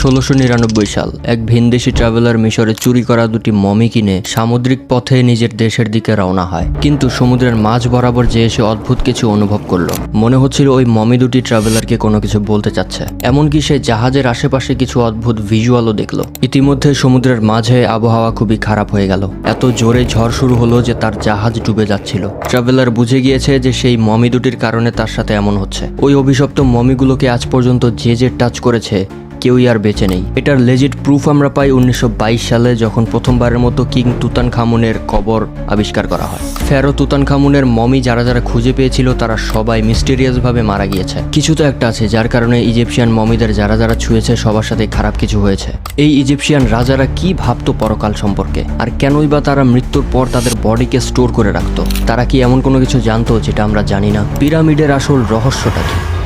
ষোলোশো নিরানব্বই সাল এক ভিনদেশি ট্রাভেলার মিশরে চুরি করা দুটি মমি কিনে সামুদ্রিক পথে নিজের দেশের দিকে রওনা হয়। কিন্তু সমুদ্রের মাঝ বরাবর যে এসে অদ্ভুত কিছু অনুভব করল। মনে হচ্ছিল ওই মমি দুটি ট্রাভেলারকে কোনো কিছু বলতে চাচ্ছে। এমনকি সে জাহাজের আশেপাশে কিছু অদ্ভুত ভিজুয়ালও দেখল। ইতিমধ্যে সমুদ্রের মাঝে আবহাওয়া খুবই খারাপ হয়ে গেল। এত জোরে ঝড় শুরু হলো যে তার জাহাজ ডুবে যাচ্ছিল। ট্রাভেলার বুঝে গিয়েছে যে সেই মমি দুটির কারণে তার সাথে এমন হচ্ছে। ওই অভিশপ্ত মমিগুলোকে আজ পর্যন্ত যে যে টাচ করেছে কেউই আর বেঁচে নেই। এটার লেজিট প্রুফ আমরা পাই উনিশশো বাইশ সালে যখন প্রথমবারের মতো কিং তুতান খামুনের কবর আবিষ্কার করা হয়। ফেরো তুতান খামুনের মমি যারা যারা খুঁজে পেয়েছিল, তারা সবাই মিস্টেরিয়াস ভাবে মারা গিয়েছে। কিছু তো একটা আছে, যার কারণে ইজিপশিয়ান মমিদের যারা যারা ছুঁয়েছে, সবার সাথে খারাপ কিছু হয়েছে। এই ইজিপশিয়ান রাজারা কি ভাবতো পরকাল সম্পর্কে? আর কেনই বা তারা মৃত্যুর পর তাদের বডিকে স্টোর করে রাখতো? তারা কি এমন কোনো কিছু জানতো যেটা আমরা জানি না? পিরামিডের আসল রহস্যটা কি?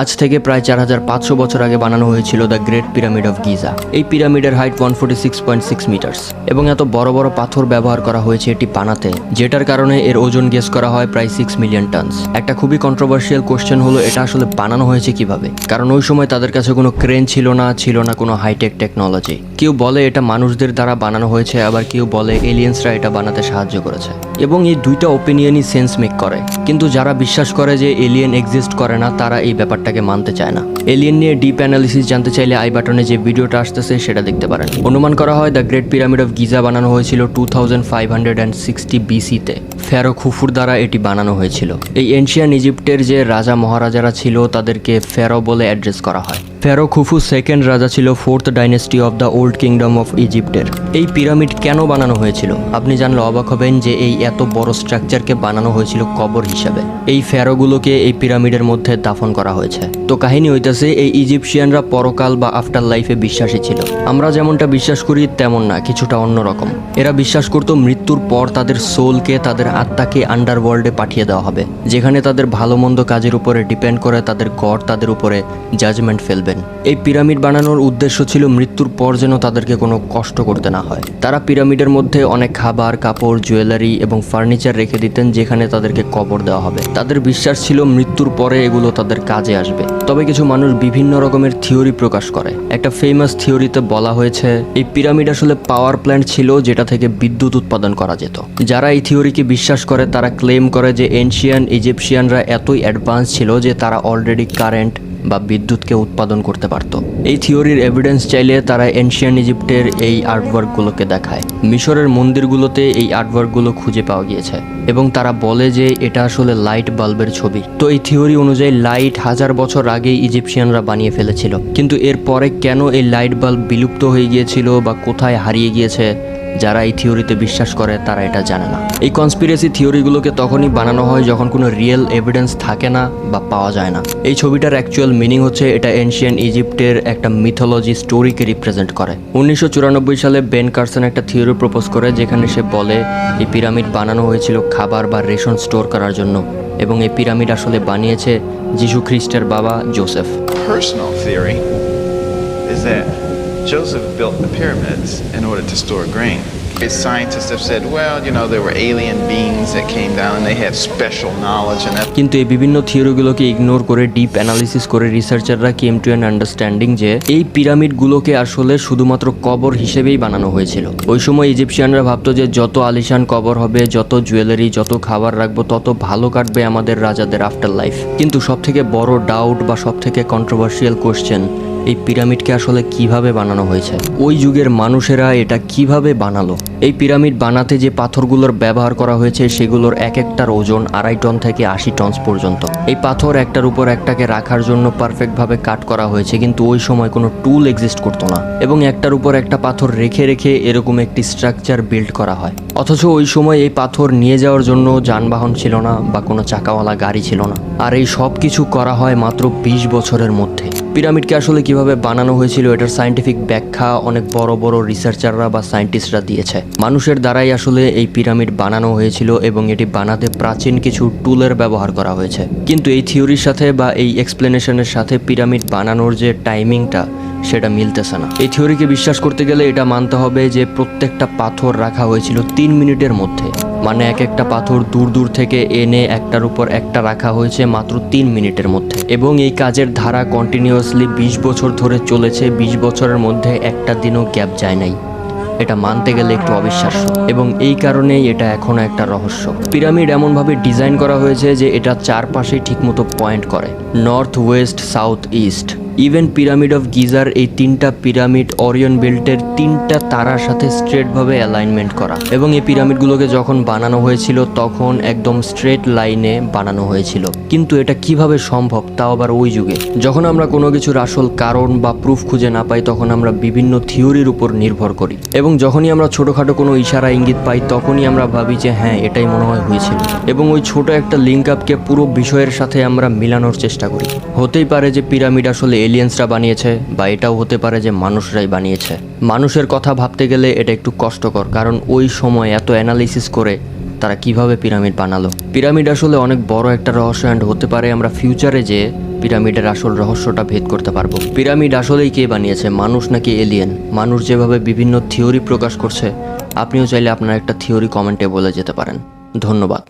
আজ থেকে প্রায় চার হাজার পাঁচশো বছর আগে বানানো হয়েছিল the great pyramid of Giza. এই পিরামিডের height one forty six point six metres এবং এত বড় বড় পাথর ব্যবহার করা হয়েছে এটি বানাতে, যেটার কারণে এর ওজন গেস করা হয় প্রায় সিক্স মিলিয়ন টনস একটা খুবই কন্ট্রোভার্সিয়াল কোশ্চেন হলো, এটা আসলে বানানো হয়েছে কীভাবে? কারণ ওই সময় তাদের কাছে কোনো ক্রেন ছিল না ছিল না কোনো হাইটেক টেকনোলজি কেউ বলে এটা মানুষদের দ্বারা বানানো হয়েছে, আবার কেউ বলে এলিয়েন্সরা এটা বানাতে সাহায্য করেছে। এবং এই দুইটা ওপিনিয়নই সেন্স মেক করে। কিন্তু যারা বিশ্বাস করে যে এলিয়েন এক্সিস্ট করে না, তারা এই ব্যাপারটাকে মানতে চায় না। এলিয়েন নিয়ে ডিপ অ্যানালিসিস জানতে চাইলে আই বাটনে যে ভিডিওটা আসতেছে সেটা দেখতে পারেন। অনুমান করা হয়, the great pyramid of Giza বানানো হয়েছিল two thousand five hundred and sixty বিসিতে pharaoh খুফুর দ্বারা এটি বানানো হয়েছিল। এই এনশিয়ান ইজিপ্টের যে রাজা মহারাজারা ছিল, তাদেরকে ফেরো বলে অ্যাড্রেস করা হয়। ফেরো খুফু সেকেন্ড রাজা ছিল fourth dynasty of the old kingdom of ইজিপ্টের। এই পিরামিড কেন বানানো হয়েছিল? আপনি জানলে অবাক হবেন যে এই এত বড় স্ট্রাকচারকে বানানো হয়েছিল কবর হিসাবে। এই ফেরোগুলোকে এই পিরামিডের মধ্যে দাফন করা হয়েছে। তো কাহিনী হইতাছে, এই ইজিপশিয়ানরা পরকাল বা আফটার লাইফে বিশ্বাসী ছিল। আমরা যেমনটা বিশ্বাস করি, তেমন না, কিছুটা অন্যরকম এরা বিশ্বাস করতো মৃত্যুর পর তাদের সোলকে, তাদের আত্মাকে আন্ডারওয়ার্ল্ডে পাঠিয়ে দেওয়া হবে। যেখানে তাদের ভালো মন্দ কাজের উপরে ডিপেন্ড করে, তাদের গড তাদের উপরে জাজমেন্ট ফেলবেন এই পিরামিড বানানোর উদ্দেশ্য ছিল মৃত্যুর পর যেন তাদেরকে কোনো কষ্ট করতে না হয়। তারা পিরামিডের মধ্যে অনেক খাবার, কাপড়, জুয়েলারি এবং ফার্নিচার রেখে দিতেন যেখানে তাদেরকে কবর দেওয়া হবে। তাদের বিশ্বাস ছিল মৃত্যুর পরে এগুলো তাদের কাজে আসবে। তবে কিছু মানুষ বিভিন্ন রকমের থিওরি প্রকাশ করে। একটা ফেমাস থিওরিতে বলা হয়েছে, এই পিরামিড আসলে পাওয়ার প্ল্যান্ট ছিল যেটা থেকে বিদ্যুৎ উৎপাদন করা যেত। যারা এই থিওরিকে বিশ্বাস করে, তারা ক্লেম করে যে এনশিয়ান ইজিপশিয়ানরা এতই অ্যাডভান্স ছিল যে তারা অলরেডি কারেন্ট বা বিদ্যুৎকে উৎপাদন করতে পারত। এই থিওরির এভিডেন্স চাইলে তারা এনশিয়ান ইজিপ্টের এই আর্টওয়ার্কগুলোকে দেখায়। মিশরের মন্দিরগুলোতে এই আর্টওয়ার্কগুলো খুঁজে পাওয়া গিয়েছে এবং তারা বলে যে এটা আসলে লাইট বাল্বের ছবি। তো এই থিওরি অনুযায়ী লাইট হাজার বছর আগেই ইজিপশিয়ানরা বানিয়ে ফেলেছিল। কিন্তু এরপরে কেন এই লাইট বাল্ব বিলুপ্ত হয়ে গিয়েছিল বা কোথায় হারিয়ে গিয়েছে? যারা এই থিওরিতে বিশ্বাস করে, তারা এটা জানে না। এই কনস্পিরেসি থিওরিগুলোকে তখনই বানানো হয় যখন কোনো রিয়েল এভিডেন্স থাকে না বা পাওয়া যায় না। এই ছবিটার অ্যাকচুয়াল মিনিং হচ্ছে, এটা এনশিয়ান ইজিপ্টের একটা মিথোলজি স্টোরিকে রিপ্রেজেন্ট করে। উনিশশো চুরানব্বই সালে বেন কার্সন একটা থিওরি প্রপোজ করে, যেখানে সে বলে, এই পিরামিড বানানো হয়েছিল খাবার বা রেশন স্টোর করার জন্য এবং এই পিরামিড আসলে বানিয়েছে যিশু খ্রিস্টের বাবা Joseph. Personal theory? Is that Joseph built the pyramids in order to store grain. His Scientists have said, well, you know, there were alien beings that came down and they had special knowledge and that কিন্তু এই বিভিন্ন থিওরিগুলোকে ignore করে deep analysis করে রিসার্চাররা came to an understanding যে এই পিরামিডগুলোকে আসলে শুধুমাত্র কবর হিসেবেই বানানো হয়েছিল। ওই সময় ইজিপশিয়ানরা ভাবতো যে যত আলিশান কবর হবে যত জুয়েলারি যত খাবার রাখব তত ভালো কাটবে আমাদের রাজাদের আফটার লাইফ কিন্তু সবথেকে বড় ডাউট বা সব থেকে কন্ট্রোভার্সিয়াল কোশ্চেন এই পিরামিডকে আসলে কীভাবে বানানো হয়েছে? ওই যুগের মানুষেরা এটা কীভাবে বানালো? এই পিরামিড বানাতে যে পাথরগুলোর ব্যবহার করা হয়েছে, সেগুলোর এক একটার ওজন আড়াই টন থেকে আশি টনস পর্যন্ত। এই পাথর একটার উপর একটাকে রাখার জন্য পারফেক্টভাবে কাট করা হয়েছে, কিন্তু ওই সময় কোনো টুল এক্সিস্ট করতো না। এবং একটার উপর একটা পাথর রেখে রেখে এরকম একটি স্ট্রাকচার বিল্ড করা হয়। অথচ ওই সময় এই পাথর নিয়ে যাওয়ার জন্য যানবাহন ছিল না বা কোনো চাকাওয়ালা গাড়ি ছিল না। আর এই সব কিছু করা হয় মাত্র বিশ বছরের মধ্যে। পিরামিডকে আসলে কীভাবে বানানো হয়েছিল এটার সায়েন্টিফিক ব্যাখ্যা অনেক বড় বড় রিসার্চাররা বা সায়েন্টিস্টরা দিয়েছে। মানুষের দ্বারাই আসলে এই পিরামিড বানানো হয়েছিল এবং এটি বানাতে প্রাচীন কিছু টুলের ব্যবহার করা হয়েছে। কিন্তু এই থিওরির সাথে বা এই এক্সপ্লেনেশনের সাথে পিরামিড বানানোর যে টাইমিংটা, সেটা মিলতেছে না। এই থিওরিকে বিশ্বাস করতে গেলে এটা মানতে হবে যে প্রত্যেকটা পাথর রাখা হয়েছিল তিন মিনিটের মধ্যে। মানে এক একটা পাথর দূর দূর থেকে এনে একটার উপর একটা রাখা হয়েছে মাত্র তিন মিনিটের মধ্যে। এবং এই কাজের ধারা কন্টিনিউয়াসলি বিশ বছর ধরে চলেছে, বিশ বছরের মধ্যে একটা দিনও গ্যাপ যায় নাই। এটা মানতে গেলে একটু অবিশ্বাস্য। এবং এই কারণেই এটা এখনও একটা রহস্য। পিরামিড এমনভাবে ডিজাইন করা হয়েছে যে এটা চারপাশে ঠিকমতো পয়েন্ট করে। North, west, south, east. Even pyramid of geyser এই তিনটা পিরামিড অরিয়ন বেল্টের তিনটা তারার সাথে স্ট্রেটভাবে অ্যালাইনমেন্ট করা। এবং এই পিরামিডগুলোকে যখন বানানো হয়েছিল, তখন একদম স্ট্রেট লাইনে বানানো হয়েছিল। কিন্তু এটা কীভাবে সম্ভব, তাও আবার ওই যুগে। যখন আমরা কোনো কিছুর আসল কারণ বা প্রুফ খুঁজে না পাই, তখন আমরা বিভিন্ন থিওরির উপর নির্ভর করি। এবং যখনই আমরা ছোটোখাটো কোনো ইশারা ইঙ্গিত পাই, তখনই আমরা ভাবি যে হ্যাঁ এটাই মনে হয় হয়েছিল। এবং ওই ছোট একটা লিঙ্ক আপকে পুরো বিষয়ের সাথে আমরা মিলানোর চেষ্টা করি। হতেই পারে যে পিরামিড আসলে এলিয়েন্সরা বানিয়েছে বা এটাও হতে পারে যে মানুষরাই বানিয়েছে। মানুষের কথা ভাবতে গেলে এটা একটু কষ্টকর, কারণ ওই সময় এত অ্যানালিসিস করে তারা কীভাবে পিরামিড বানালো। পিরামিড আসলে অনেক বড় একটা রহস্য অ্যান্ড হতে পারে আমরা ফিউচারে যে পিরামিডের আসল রহস্যটা ভেদ করতে পারব। পিরামিড আসলেই কে বানিয়েছে, মানুষ নাকি এলিয়েন মানুষ যেভাবে বিভিন্ন থিওরি প্রকাশ করছে, আপনিও চাইলে আপনার একটা থিওরি কমেন্টে বলে যেতে পারেন। ধন্যবাদ।